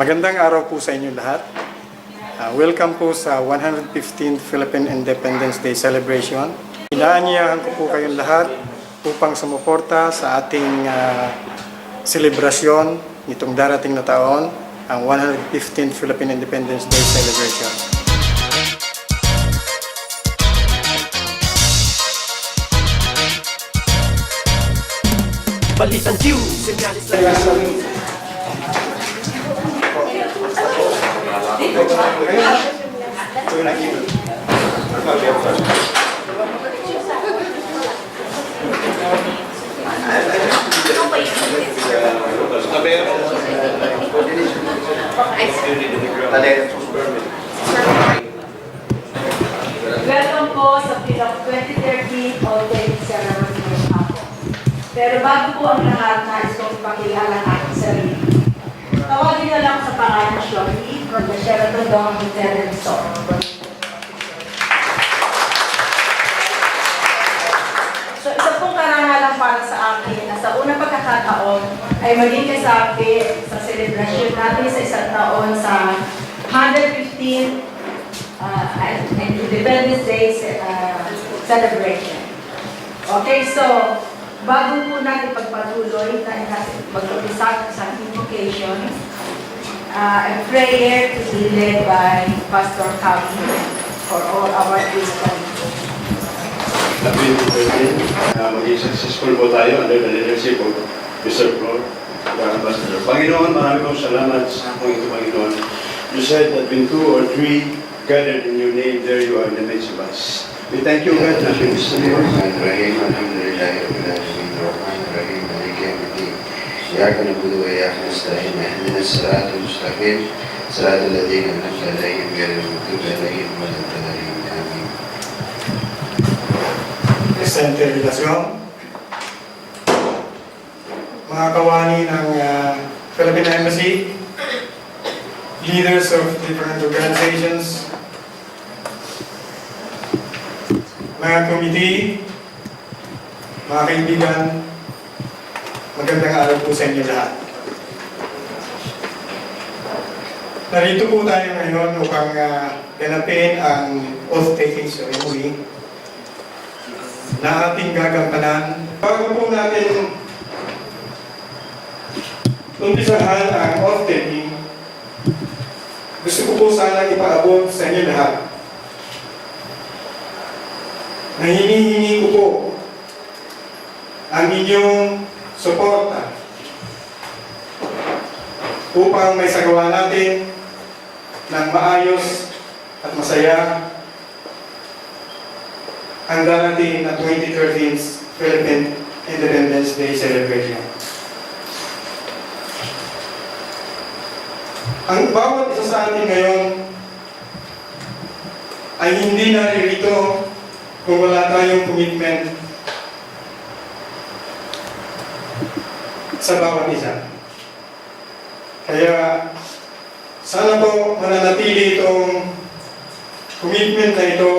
Magandang araw po sa inyo lahat. Ah, welcome po sa 115th Philippine Independence Day celebration. Inaanyayahan ko po kayong lahat upang sumuporta sa ating selebrasyon nitong darating na taon, ang 115th Philippine Independence Day celebration. Balitang Q, senyalis lang Welcome po sa Pilok 2030 All-Day Ceremony ng Apo. Pero bago po ang lahat, nais kong ipakilala ang aking sarili. Tawagin na lang sa pangalan ng Shorty from Hotel and Resort. So isa pong karangalan para sa akin na sa unang pagkakataon ay maging kasapi sa selebrasyon natin sa isang taon sa 115 uh, Independence Day uh, celebration. Okay, so bago po natin pagpatuloy na mag-umpisa sa invocation, uh, a prayer to be led by Pastor Kami for all our Christian Sabi ni President, uh, maging successful po tayo under the leadership of Mr. Pro, the Ambassador. Panginoon, marami kong salamat sa akong ito, Panginoon. You said that when two or three gathered in your name, there you are in the midst of us. We thank you, God, that you listen to us. Alhamdulillah, Alhamdulillah. إياك نعبد وإياك نستعين اهدنا الصراط المستقيم صراط الذين أنعمت عليهم غير المغضوب عليهم ولا الضالين آمين Presente relasyon. Mga kawani ng ah, Philippine Embassy, leaders of different organizations, mga committee, mga kaibigan, magandang araw po sa inyo lahat. Narito po tayo ngayon upang ah, ganapin ang oath-taking ceremony na ating gagampanan. Bago po natin umpisahan ang off-taking, gusto ko po sana ipaabot sa inyo lahat na hinihingi ko po ang inyong suporta upang may sagawa natin ng maayos at masaya ang darating na 2013 Philippine Independence Day celebration. Ang bawat isa sa atin ngayon ay hindi naririto kung wala tayong commitment sa bawat isa. Kaya sana po mananatili itong commitment na ito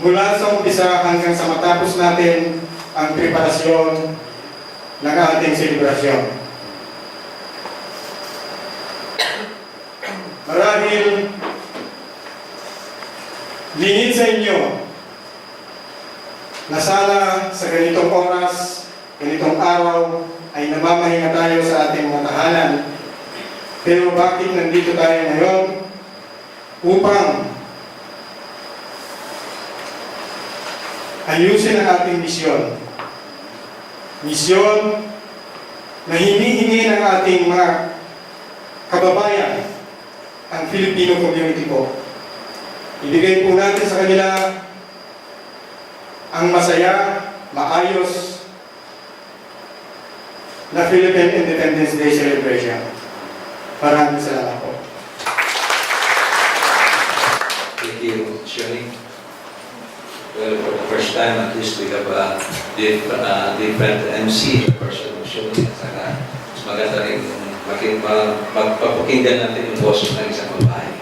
mula sa umpisa hanggang sa matapos natin ang preparasyon ng ating selebrasyon. Marahil lingid sa inyo na sana sa ganitong oras, ganitong araw, ay namamahinga tayo sa ating mga tahanan. Pero bakit nandito tayo ngayon? Upang ayusin ang ating misyon. Misyon na hinihingi ng ating mga kababayan, ang Filipino community po. Ibigay po natin sa kanila ang masaya, maayos na Philippine Independence Day celebration. Maraming salamat po. Thank you, Shirley. Well, for the first time, at least we have a diff, uh, different MC, person of Shirley. At saka, mas maganda rin makin, ma, magpapakinggan natin yung boses ng isang babae.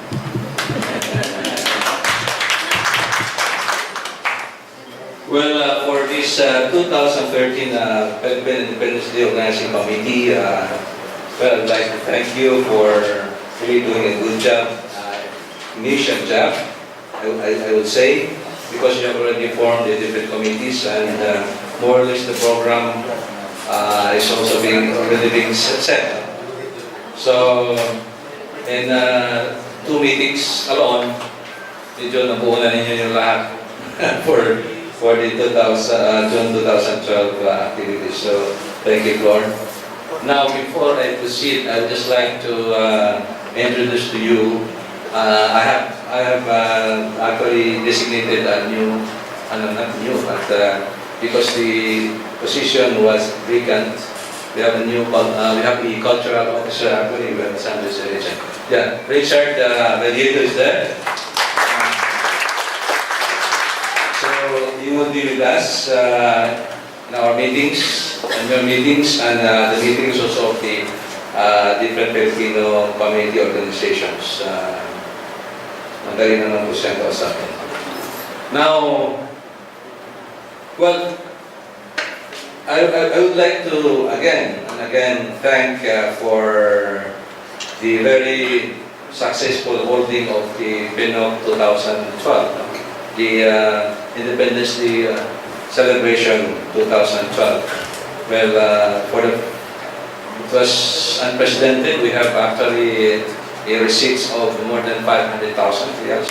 Well, uh, this uh, 2013 uh, Philippine Independence Day Organizing Committee, uh, Well, I'd like to thank you for really doing a good job, uh, mission job, I, I, I would say, because you have already formed the different committees and uh, more or less the program uh, is also being, already being set. So, in uh, two meetings alone, medyo nabuo na ninyo yung lahat for for the 2000, uh, June 2012 uh, activities. So, thank you, Lord. Now, before I proceed, I would just like to uh, introduce to you, uh, I have, I have uh, actually designated a new, ano, not new, but uh, because the position was vacant, we have a new, uh, we have a cultural officer, actually, we have Sandra Richard. Yeah, Richard, uh, Mediator is there. So you will be with us uh, in our meetings, in your meetings, and uh, the meetings also of the uh, different Filipino community organizations. Madali naman po siya kausapin. Now, well, I, I, I would like to again and again thank uh, for the very successful holding of the PINOC 2012, the uh, Independence Day uh, celebration 2012. Well, uh, for the, it was unprecedented. We have actually a receipts of more than 500,000 reals.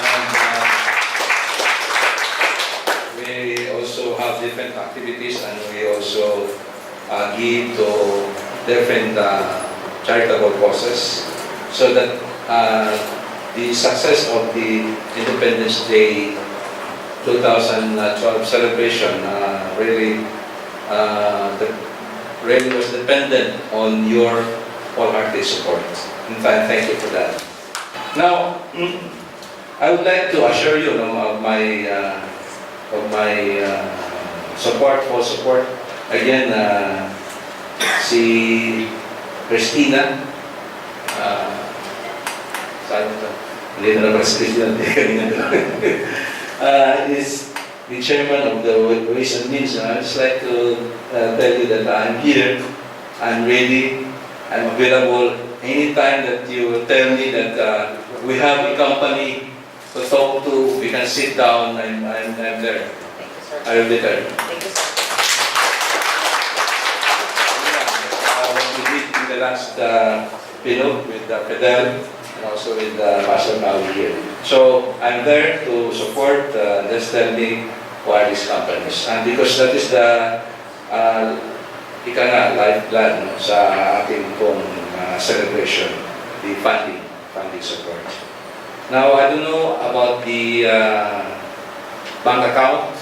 And, uh, we also have different activities and we also uh, give to different uh, charitable causes so that the success of the Independence Day 2012 celebration uh, really uh, the, really was dependent on your wholehearted support. In fact, thank you for that. Now, I would like to assure you of my uh, of my uh, support, full support. Again, uh, si Christina, saan ito? Hindi na naman si Christina, kanina uh, is the chairman of the Ways and Means. And I'd just like to uh, tell you that I'm here, I'm ready, I'm available anytime that you tell me that uh, we have a company to talk to, we can sit down, I'm, I'm, I'm there. Thank you, sir. I will be there. Thank you, sir. Uh, we did in the last uh, Pinot with uh, Fidel and also with uh, Pastor Maui here. So I'm there to support uh, the standing wireless companies. And because that is the uh, ika nga, lifeblood no, sa ating pong uh, celebration, the funding, funding support. Now, I don't know about the uh, bank account.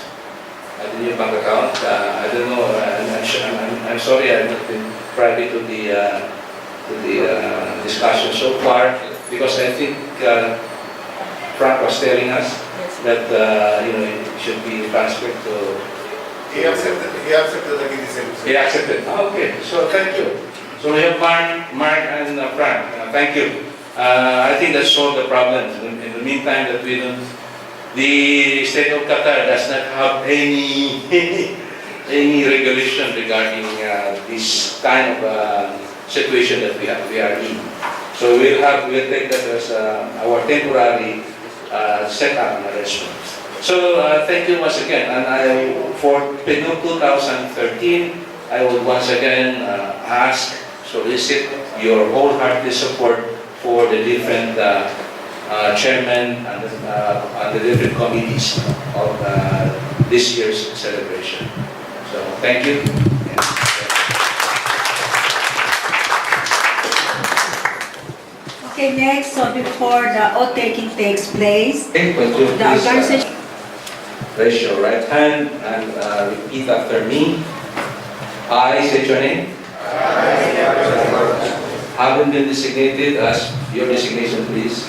I don't know bank account. Uh, I don't know. I'm, I'm, I'm, I'm sorry, I've not been privy to the uh, to the uh, discussion so far because I think uh, Frank was telling us that uh, you know it should be transferred to. He accepted, he accepted the criticism. He accepted. Ah, Okay, so thank you. So we have Mark, Mark and uh, Frank. Uh, thank you. Uh, I think that solved the problem. In, in the meantime, that we don't, the state of Qatar does not have any any regulation regarding uh, this kind of uh, situation that we have, we are in. So we'll have we'll take that as uh, our temporary uh, setup and arrangement. So uh, thank you once again, and I for PNUC 2013, I would once again uh, ask, solicit your wholehearted support for the different uh, uh, chairmen and, uh, and the different committees of uh, this year's celebration. So thank you. Okay, next, so before the oath taking takes place, Okay, would you the please, uh, organization Raise your right hand and uh, repeat after me. I state your name. Having been designated as, your designation please.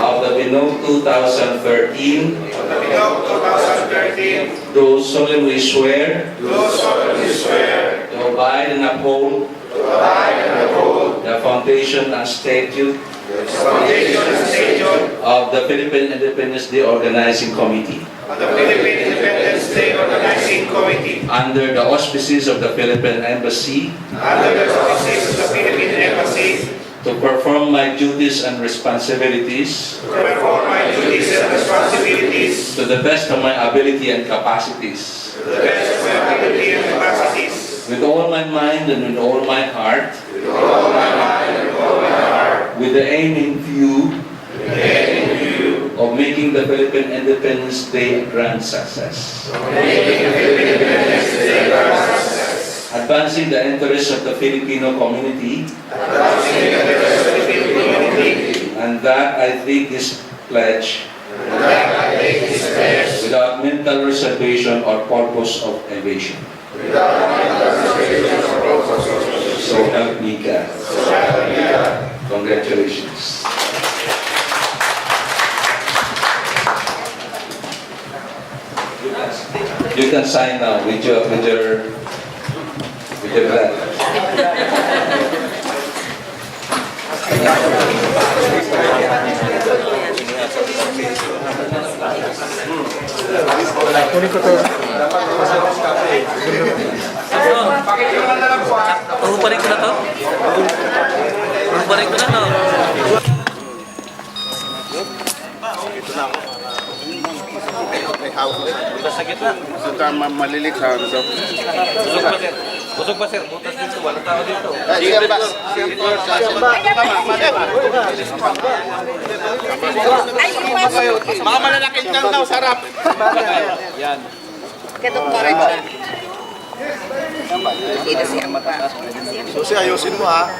Of the Binong 2013, Pinok 2013, do solemnly swear do solemnly swear to abide and uphold to abide and uphold the foundation and statute. The foundation and statute. Of the Philippine Independence Day Organizing Committee. of the Philippine Independence Day Organizing Committee. Under the auspices of the Philippine Embassy. Under the auspices of the Philippine Embassy. To perform my duties and responsibilities. To perform my duties and responsibilities. To the best of my ability and capacities, to the best of my ability and capacities, with all my mind and with all my heart, with the aim in view. Of making the Philippine Independence Day a grand success. Advancing the interests of the Filipino community. And that I take this pledge. Without mental reservation or purpose of evasion. So help me God. Congratulations. You can sign now with your with your with your blood. Kunin ko to. Uhuparin ko na to? Uhuparin ko na, no? Butas sa gitna. Ito malilik sa ano daw. Busog pa, sir. Busog pa, sir. Butas dito. Walang tao dito. Siya ba? Siya ba? mga malalaking tang daw sarap. Yan. Susi, ayusin mo ha.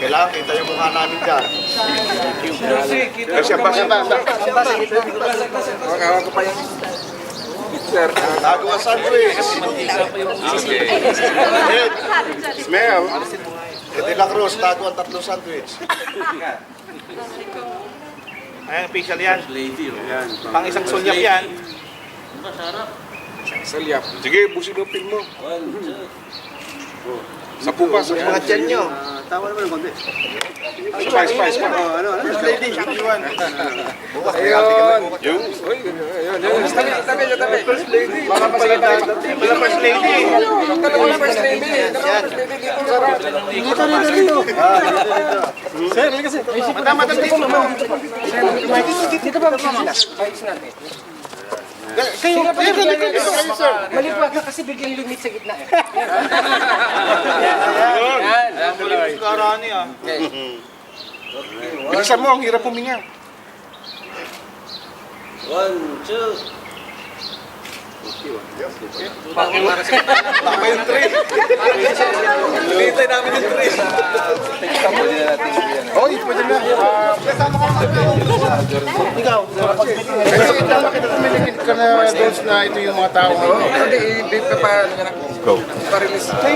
Kailangan kita yung mukha namin dyan. Siya ba? Siya ba? Nagawa sandwich. Ed, Smell. De la Cruz, tago ang tatlong sandwich. Ayan, official yan. Pang isang sulyap yan. Sige, busin mo pin mo. Sa pupa, sa mga tiyan nyo. Tama naman ng konti. Spice, spice pa. Ano, ano? First lady. Bukas, ayun. Yung, uy, ayun, ayun. Tabi, tabi, tabi. First lady. Mga pasalita. Wala first lady. Wala first lady. Yan. Dito, dito, dito. Sir, halika sir. Sir. Madam, madam, dito. Dito ba? Ayos natin. Kayo, kayo, kayo, kayo, kayo, sir. Maliwag ka kasi biglang lumit sa gitna. eh. Karani ah. Bilisan mo, ang hirap puminga. Baka yung pwede na. Kasama ka na doon na ito yung mga.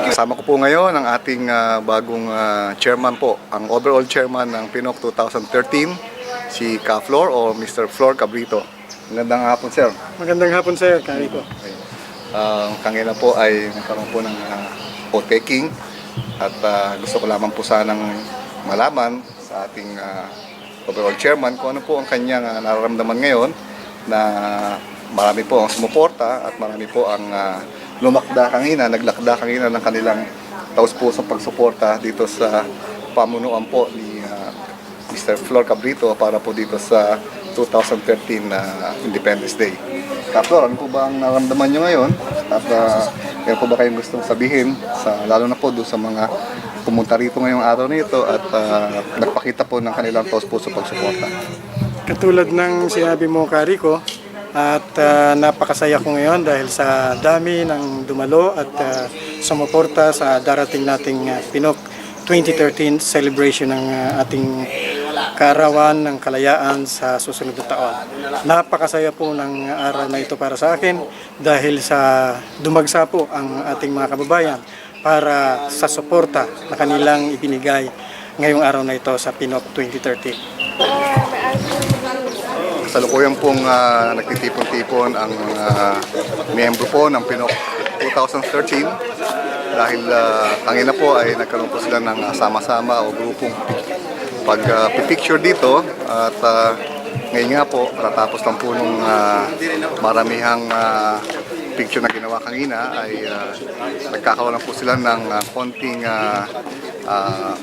Kasama ko po ngayon ang ating ah, bagong ah, chairman po, ang overall chairman ng PINOC 2013, si Ka Flor o Mr. Flor Cabrito. Magandang hapon, sir. Magandang hapon sir, kari ko. Ang kanila po ay nagkaroon po ng uh, taking at ah, gusto ko lamang po sanang malaman sa ating ah, overall chairman kung ano po ang kanyang ah, nararamdaman ngayon na marami po ang sumuporta at marami po ang ah, lumakda kanina, naglakda kanina ng kanilang taus pusong pagsuporta dito sa pamunuan po ni ah, Mr. Flor Cabrito para po dito sa 2013 na Independence Day. Kaplo, ano po ba ang naramdaman nyo ngayon? At uh, meron po ba kayong gustong sabihin, sa, lalo na po doon sa mga pumunta rito ngayong araw na ito at ah, nagpakita po ng kanilang taos puso pagsuporta. Katulad ng sinabi mo, Kariko, at ah, napakasaya ko ngayon dahil sa dami ng dumalo at ah, sumuporta sa darating nating ah, Pinok 2013 celebration ng ah, ating kaarawan ng kalayaan sa susunod na taon. Napakasaya po ng araw na ito para sa akin dahil sa dumagsa po ang ating mga kababayan para sa suporta na kanilang ibinigay ngayong araw na ito sa Pinok 2013. Kasalukuyan pong ah, nagtitipon-tipon ang mga miyembro po ng Pinok 2013 dahil uh, kanina po ay nagkaroon po sila ng sama-sama o grupong pag ah, picture dito at ah, ngayon nga po, katapos lang po nung ah, maramihang ah, picture na ginawa kanina ay nagkakaroon lang po sila ng ah, konting ah, ah,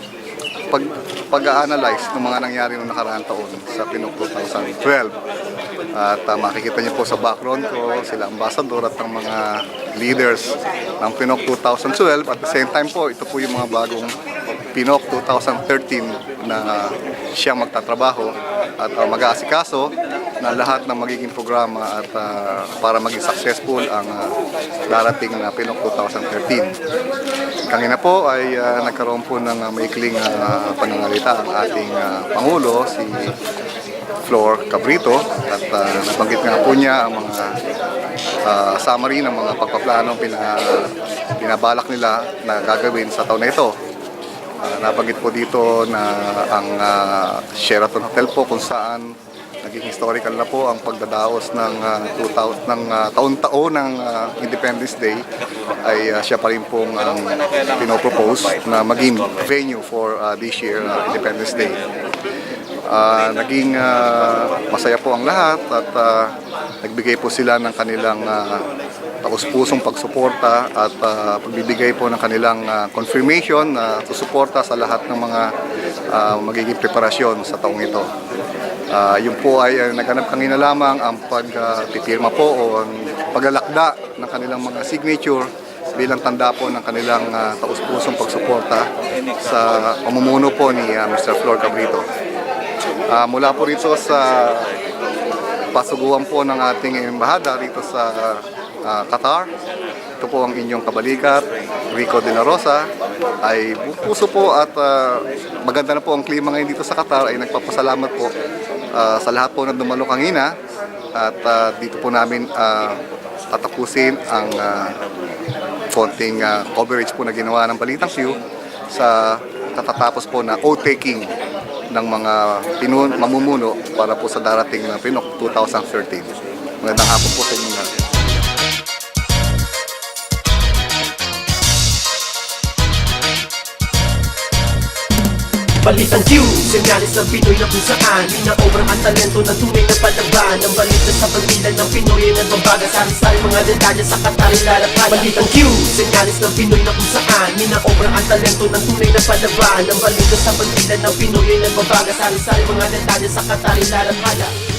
pag, pag-analyze ng mga nangyari noong nakaraang taon sa Pinok 2012. At ah, makikita niyo po sa background ko sila ambassador at ang mga leaders ng Pinok 2012. At the same time po, ito po yung mga bagong Pinok 2013 na siyang magtatrabaho at uh, mag-aasikaso na lahat ng magiging programa at ah, para maging successful ang ah, darating na Pinok 2013. Kanina po ay ah, nagkaroon po ng uh, maikling ah, panangalita ang ating ah, Pangulo, si Flor Cabrito at ah, nabanggit nga po niya ang mga ah, summary ng mga pagpaplano pina, pinabalak nila na gagawin sa taon na ito. Ah, nabanggit po dito na ang ah, Sheraton Hotel po kung saan naging historical na po ang pagdadaos ng ah, 2000 ng ah, taon-taon ng ah, Independence Day ay ah, siya pa rin pong ang pinopropose na maging venue for ah, this year ah, Independence Day. Ah, naging ah, masaya po ang lahat at ah, nagbigay po sila ng kanilang uh, taus-pusong pagsuporta at ah, pagbibigay po ng kanilang ah, confirmation na susuporta sa lahat ng mga ah, magiging preparasyon sa taong ito. Ah, yun po ay uh, naganap kanina lamang ang pagpipirma po o ang paglalakda ng kanilang mga signature bilang tanda po ng kanilang ah, taus-pusong pagsuporta sa pamumuno po ni ah, Mr. Flor Cabrito. Ah, mula po rito sa pasuguan po ng ating embahada rito sa ah, Qatar. Ito po ang inyong kabalikat, Rico de la Rosa. Ay puso po at ah, maganda na po ang klima ngayon dito sa Qatar ay nagpapasalamat po ah, sa lahat po na dumalo kanina at ah, dito po namin ah, tatapusin ang ah, konting ah, coverage po na ginawa ng Balitang Q sa katatapos po na oath-taking ng mga pinun mamumuno para po sa darating na Pinok 2013. Magandang hapon po sa inyo Balitang Q, senyalis ng Pinoy na kung saan. Minaobra ang talento ng tunay na palaban. Ang balita sa pagbilan ng Pinoy ay nagbabaga Sari-sari mga detalye sa Katarin lalakad. Balitang Q, senyalis ng Pinoy na kung saan. Minaobra ang talento ng tunay na palaban. Ang balita sa pagbilan ng Pinoy ay nagbabaga Sari-sari mga detalye sa Katarin lalakad